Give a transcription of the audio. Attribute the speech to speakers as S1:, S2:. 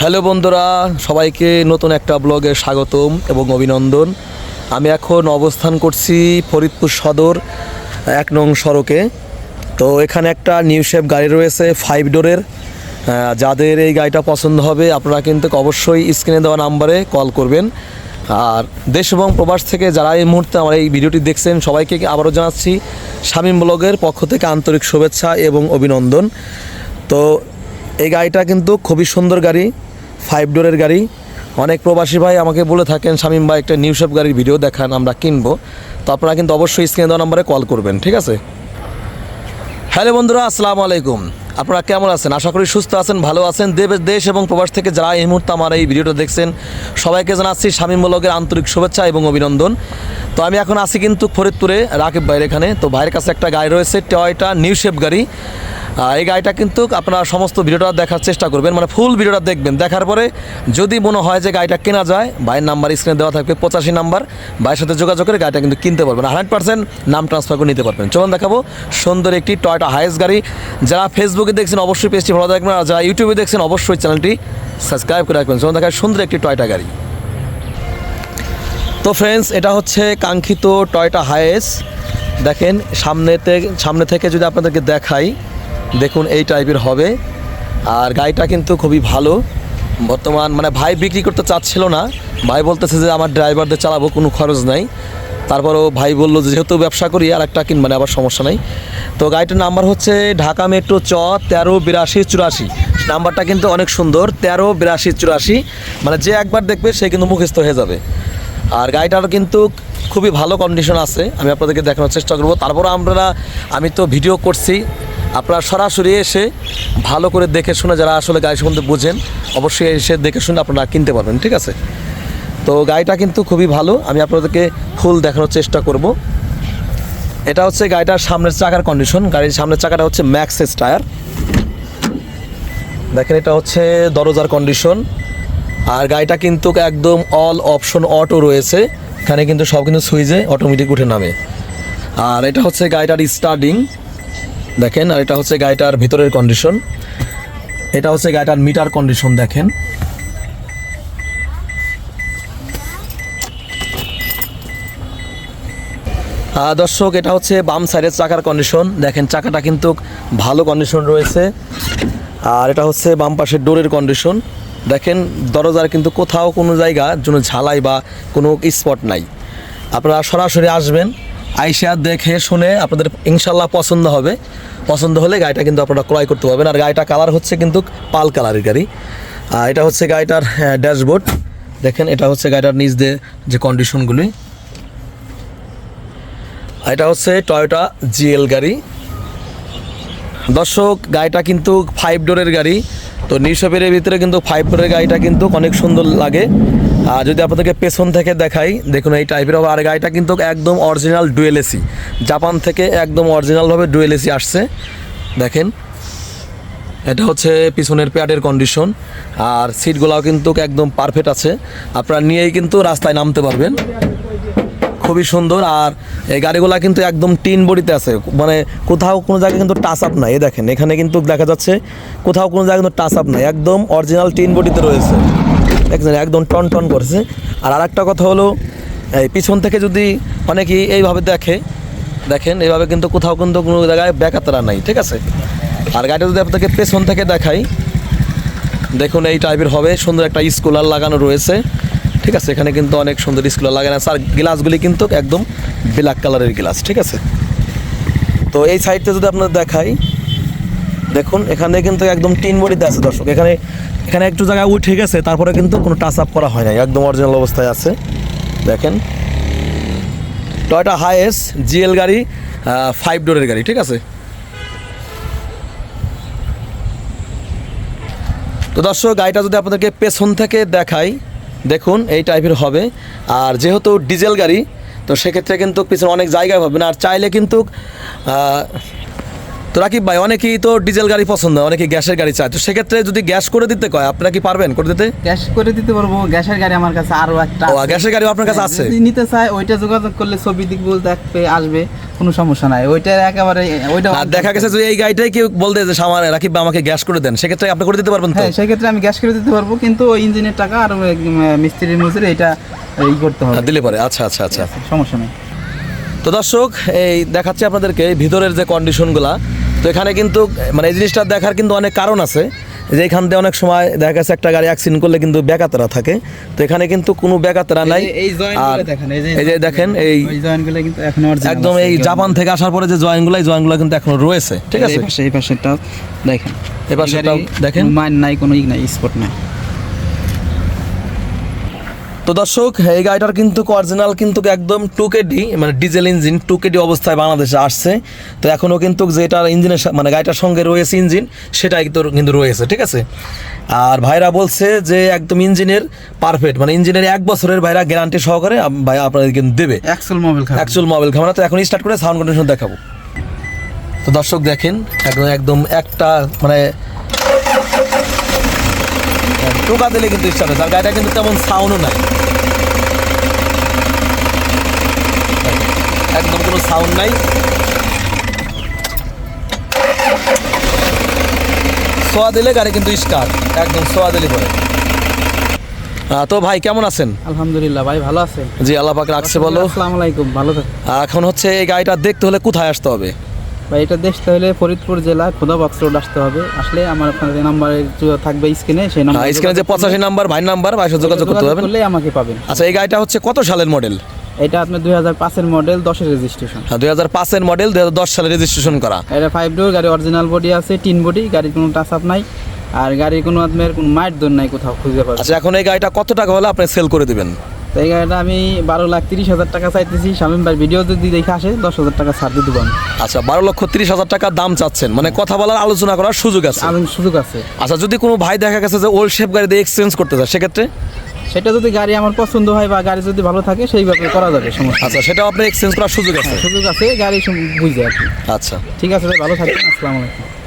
S1: Hello বন্ধুরা, সবাইকে নতুন একটা ব্লগে স্বাগতম এবং অভিনন্দন। আমি এখন অবস্থান করছি ফরিদপুর সদর, এক নং সড়কে। তো এখানে একটা নিউ শেপ গাড়ি রয়েছে ফাইভ ডোরের যাদের এই গাড়িটা পছন্দ হবে, আপনারা কিন্তু অবশ্যই স্ক্রিনে দেওয়া নাম্বারে কল করবেন। আর দেশ এবং প্রবাস থেকে যারা এই মুহূর্তে আমার এই ভিডিওটি দেখছেন, সবাইকে আবারও জানাচ্ছি শামীম ব্লগের পক্ষ থেকে আন্তরিক শুভেচ্ছা এবং অভিনন্দন। তো এই গাড়িটা কিন্তু খুবই সুন্দর গাড়ি। ফাইভ ডোরের গাড়ি। অনেক প্রবাসী ভাই আমাকে বলে থাকেন, শামীম ভাই, একটা নিউ গাড়ির ভিডিও দেখান, আমরা কিনবো। তো আপনারা কিন্তু অবশ্যই স্ক্রিনে দেওয়া নাম্বারে কল করবেন, ঠিক আছে? হ্যালো বন্ধুরা, আসসালামু আলাইকুম। আপনারা কেমন আছেন? আশা করি সুস্থ আছেন, ভালো আছেন। দেব- দেশ এবং প্রবাস থেকে যারা এই মুহূর্তে আমার এই ভিডিওটা দেখছেন, সবাইকে জানাচ্ছি শামীম ব্লগের আন্তরিক শুভেচ্ছা এবং অভিনন্দন। তো আমি এখন আছি কিন্তু ফরিদপুরে, রাকিব ভাইয়ের এখানে। তো ভাইয়ের কাছে একটা গাড়ি রয়েছে টয়টা নিউ শেপ গাড়ি। এই গাড়িটা কিন্তু আপনারা সমস্ত ভিডিওটা দেখার চেষ্টা করবেন মানে ফুল ভিডিওটা দেখবেন। দেখার পরে যদি মনে হয় যে গাড়িটা কেনা যায়, ভাইয়ের নাম্বার স্ক্রিনে দেওয়া থাকবে পঁচাশি নাম্বার ভাইয়ের সাথে যোগাযোগ করে গাড়িটা কিন্তু কিনতে পারবেন। হান্ড্রেড পার্সেন্ট নাম ট্রান্সফার করে নিতে পারবেন। চলুন দেখাবো সুন্দর একটি টয়টা হাইস গাড়ি। যারা ফেসবুকে দেখছেন অবশ্যই পেজটি ভালো দেখবেন, আর যারা ইউটিউবে দেখছেন অবশ্যই চ্যানেলটি সাবস্ক্রাইব করে রাখবেন। চলুন দেখায় সুন্দর একটি টয়টা গাড়ি। তো ফ্রেন্ডস এটা হচ্ছে কাঙ্ক্ষিত টয়টা হাইস দেখেন, সামনেতে সামনে থেকে যদি আপনাদেরকে দেখাই দেখুন এই টাইপের হবে। আর গাড়িটা কিন্তু খুবই ভালো। বর্তমান মানে ভাই বিক্রি করতে চাচ্ছিল না। ভাই বলতেছে যে আমার ড্রাইভারদের চালাবো, কোনো খরচ নাই। তারপরও ভাই বলল যেহেতু ব্যবসা করি, আর একটা কিন মানে আবার সমস্যা নাই। তো গাড়িটার নাম্বার হচ্ছে ঢাকা মেট্রো চ তেরো বিরাশি চুরাশি। নাম্বারটা কিন্তু অনেক সুন্দর, তেরো বিরাশি চুরাশি। মানে যে একবার দেখবে, সে কিন্তু মুখস্থ হয়ে যাবে। আর গাড়িটার কিন্তু খুবই ভালো কন্ডিশন আছে। আমি আপনাদেরকে দেখানোর চেষ্টা করব। তারপরে আমরা, আমি তো ভিডিও করছি। আপনারা সরাসরি এসে ভালো করে দেখে শুনে যারা আসলে গাড়ি সম্বন্ধে বোঝেন, অবশ্যই এসে দেখে শুনে আপনারা কিনতে পারবেন, ঠিক আছে? তো গাড়িটা কিন্তু খুবই ভালো, আমি আপনাদেরকে ফুল দেখানোর চেষ্টা করব। এটা হচ্ছে গাড়িটার সামনের চাকার কন্ডিশন গাড়ির সামনের চাকাটা হচ্ছে ম্যাক্সেস টায়ার দেখেন এটা হচ্ছে দরজার কন্ডিশন আর গাড়িটা কিন্তু একদম অল অপশন অটো রয়েছে, এখানে কিন্তু সব কিন্তু সুইচে অটোমেটিক উঠে নামে। আর এটা হচ্ছে গাড়িটার স্টার্টিং দেখেন, আর এটা হচ্ছে গাড়িটার ভিতরের কন্ডিশন এটা হচ্ছে গাড়িটার মিটার কন্ডিশন দেখেন। দর্শক, এটা হচ্ছে বাম সাইডের চাকার কন্ডিশন দেখেন, চাকাটা কিন্তু ভালো কন্ডিশন রয়েছে। আর এটা হচ্ছে বাম পাশের ডোরের কন্ডিশন দেখেন, দরজার কিন্তু কোথাও কোনো জায়গা জন্য ঝালাই বা কোনো স্পট নাই। আপনারা সরাসরি আসবেন। আইসা দেখে শুনে আপনাদের ইনশাল্লাহ পছন্দ হবে। পছন্দ হলে গাড়িটা কিন্তু আপনারা ক্রয় করতে পারবেন। আর গাড়িটা কালার হচ্ছে কিন্তু পাল কালারের গাড়ি। এটা হচ্ছে গাড়িটার ড্যাশবোর্ড। দেখেন, এটা হচ্ছে গাড়িটার নিচ দিয়ে যে কন্ডিশনগুলি এটা হচ্ছে টয়োটা জিএল গাড়ি। দর্শক, গাড়িটা কিন্তু ফাইভ ডোরের গাড়ি। তো নিশপের ভিতরে কিন্তু ফাইভ ডোরের গাড়িটা কিন্তু অনেক সুন্দর লাগে। আর যদি আপনাদেরকে পেছন থেকে দেখাই, দেখুন এই টাইপের হবে আর গাড়িটা কিন্তু একদম অরিজিনাল ডুয়েল এসি জাপান থেকে একদম অরিজিনালভাবে ডুয়েল এসি আসছে। দেখেন, এটা হচ্ছে পিছনের প্যাডের কন্ডিশন আর সিটগুলাও কিন্তু একদম পারফেক্ট আছে। আপনারা নিয়েই কিন্তু রাস্তায় নামতে পারবেন। খুবই সুন্দর। আর এই গাড়িগুলা কিন্তু একদম টিন বডিতে আছে। মানে কোথাও কোনো জায়গায় কিন্তু টাচ আপ নাই। দেখেন, এখানে কিন্তু দেখা যাচ্ছে কোথাও কোনো জায়গায় কিন্তু টাচ আপ নাই। একদম অরিজিনাল টিন বডিতে রয়েছে। দেখছেন একদম টন টন করছে। আর আরেকটা কথা হলো, এই পিছন থেকে যদি অনেকেই এইভাবে দেখে, দেখেন, এইভাবে কিন্তু কোথাও কিন্তু কোনো জায়গায় ব্যাকাতারা নাই, ঠিক আছে? আর গাড়িটা যদি আপনাকে পেছন থেকে দেখাই, দেখুন এই টাইপের হবে, সুন্দর একটা স্কুলার লাগানো রয়েছে, ঠিক আছে? এখানে কিন্তু অনেক সুন্দর স্কুলার লাগানো আছে, আর গ্লাসগুলি কিন্তু একদম ব্ল্যাক কালারের গ্লাস, ঠিক আছে? তো এই সাইডটা যদি আপনার দেখাই, দেখুন, এখানে কিন্তু একদম টিন বডিতে আছে, দর্শক। এখানে এখানে একটু জায়গায় উঠে গেছে, তারপরে কিন্তু কোনো টাচ আপ করা হয় নাই। একদম অরিজিনাল অবস্থায় আছে। দেখেন। টয়টা হাইএস জিএল গাড়ি ফাইভ ডোরের গাড়ি, ঠিক আছে? তো দর্শক, গাড়িটা যদি আপনাদেরকে পেছন থেকে দেখাই, দেখুন, এই টাইপের হবে। আর যেহেতু ডিজেল গাড়ি, তো সেক্ষেত্রে কিন্তু পিছনে অনেক জায়গায় হবে না। আর চাইলে কিন্তু তো রাকিব ভাই অনেকেই তো ডিজেল গাড়ি পছন্দ অনেকেই গ্যাসের গাড়ি চায়। তো সেক্ষেত্রে যদি গ্যাস করে দিতে কয় আপনারা কি পারবেন করে দিতে?
S2: গ্যাস করে দিতে পারব গ্যাসের গাড়ি আমার কাছে আরও একটা
S1: ও, গ্যাসের গাড়িও আপনার কাছে
S2: হ্যাঁ,
S1: আছে?
S2: যদি নিতে চায় ওইটা যোগাযোগ করলে ছবি দিক বলতে দেখবে আসবে কোনো সমস্যা নাই। ওইটা একেবারে ওইটা
S1: আর দেখা গেছে যে এই গাড়িটাই কেউ বলতে যে আমার রাকিব ভাই আমাকে গ্যাস করে দেন। সেক্ষেত্রে আপনি করে দিতে পারবেন তো?
S2: হ্যাঁ সেক্ষেত্রে আমি গ্যাস করে দিতে পারব কিন্তু ওই ইঞ্জিনের টাকা আর মিস্ত্রির মজুরি এটা ই করতে হবে।
S1: হ্যাঁ, দিলে পারে। আচ্ছা আচ্ছা আচ্ছা।
S2: সমস্যা নেই।
S1: তো দর্শক এই দেখাচ্ছি আপনাদেরকে ভিতরের যে কন্ডিশনগুলা তো এখানে কিন্তু মানে এই জিনিসটা দেখার কিন্তু অনেক কারণ আছে যে এখান দিয়ে অনেক সময় দেখা গেছে একটা গাড়ি অ্যাক্সিডেন্ট করলে কিন্তু বেকাতরা থাকে। তো এখানে কিন্তু কোনো বেকাতরা নাই। আর
S2: দেখেন
S1: এই যে দেখেন এই
S2: ওই কিন্তু এখন
S1: একদম এই জাপান থেকে আসার পরে যে জয়েন্টগুলো এই জয়েন্টগুলো কিন্তু এখনও রয়েছে ঠিক আছে?
S2: এই পাশে এই পাশেরটাও দেখেন।
S1: এই
S2: পাশেটাও
S1: দেখেন।
S2: মাইন নাই কোনো ই নাই স্পট নাই।
S1: তো দর্শক এই গাড়িটার কিন্তু অরিজিনাল কিন্তু একদম টু কেডি মানে ডিজেল ইঞ্জিন টু কেডি অবস্থায় বাংলাদেশে আসছে। তো এখনও কিন্তু যেটার ইঞ্জিনের মানে গাড়িটার সঙ্গে রয়েছে ইঞ্জিন সেটাই কিন্তু কিন্তু রয়েছে ঠিক আছে? আর ভাইরা বলছে যে একদম ইঞ্জিনের পারফেক্ট মানে ইঞ্জিনের এক বছরের ভাইরা গ্যারান্টি সহকারে ভাই আপনাদের কিন্তু দেবে।
S2: Actual mobile
S1: actual mobile camera তো এখন স্টার্ট করে সাউন্ড কন্ডিশন দেখাবো। তো দর্শক দেখেন একদম একদম একটা মানে টোকা দিলে কিন্তু স্টার্ট হয় আর গাড়িটা কিন্তু তেমন সাউন্ডও নাই। একদম কোনো সাউন্ড নাই। সোয়া দিলে গাড়ি কিন্তু স্টার্ট একদম সোয়া দিলে পরে। তো ভাই কেমন আছেন?
S2: আলহামদুলিল্লাহ ভাই ভালো আছেন?
S1: জি আল্লাহ পাক রাখছে বলো।
S2: আসসালামু আলাইকুম ভালো থাক
S1: এখন হচ্ছে এই গাড়িটা দেখতে হলে কোথায় আসতে হবে?
S2: ভাই এটা দেখতে হলে ফরিদপুর জেলা খোদা বক্স রোড আসতে হবে। আসলে আমার ওখানে নাম্বার থাকবে স্ক্রিনে সেই নাম্বার
S1: হ্যাঁ স্ক্রিনে যে পঁচাশি নাম্বার ভাই নাম্বার ভাই যোগাযোগ করতে পারবেন?
S2: করলে আমাকে পাবেন।
S1: আচ্ছা এই গাড়িটা হচ্ছে কত সালের মডেল
S2: এটা আপনার দুই হাজার পাঁচের মডেল দশের রেজিস্ট্রেশন
S1: হ্যাঁ দুই হাজার পাঁচের মডেল দুই হাজার দশ সালে রেজিস্ট্রেশন করা।
S2: এটা ফাইভ ডোর গাড়ি অরিজিনাল বডি আছে টিন বডি গাড়ির কোনো টাচ আপ নাই আর গাড়ির কোনো আপনার কোনো মাইট দোর নাই কোথাও খুঁজে পাবেন।
S1: আচ্ছা এখন এই গাড়িটা কত টাকা হলে আপনি সেল করে দিবেন?
S2: তো এই গাড়িটা আমি বারো লাখ তিরিশ হাজার টাকা চাইতেছি। শামীম ভাই ভিডিও যদি দেখে আসে দশ হাজার টাকা ছাড় দেবো আমি।
S1: আচ্ছা বারো লক্ষ তিরিশ হাজার টাকা দাম চাচ্ছেন। মানে কথা বলার আলোচনা করার সুযোগ আছে।
S2: সুযোগ আছে।
S1: আচ্ছা যদি কোনো ভাই দেখা গেছে যে ওল্ড শেপ গাড়ি দিয়ে এক্সচেঞ্জ করতে চায় সেক্ষেত্রে?
S2: সেটা যদি গাড়ি আমার পছন্দ হয় বা গাড়ি যদি ভালো থাকে সেইভাবে করা যাবে সমস্যা
S1: আচ্ছা সেটাও আপনি এক্সচেঞ্জ করার সুযোগ আছে।
S2: সুযোগ আছে গাড়ি বুঝে আর
S1: আচ্ছা।
S2: ঠিক আছে ভালো থাকবেন আসসালামু আলাইকুম।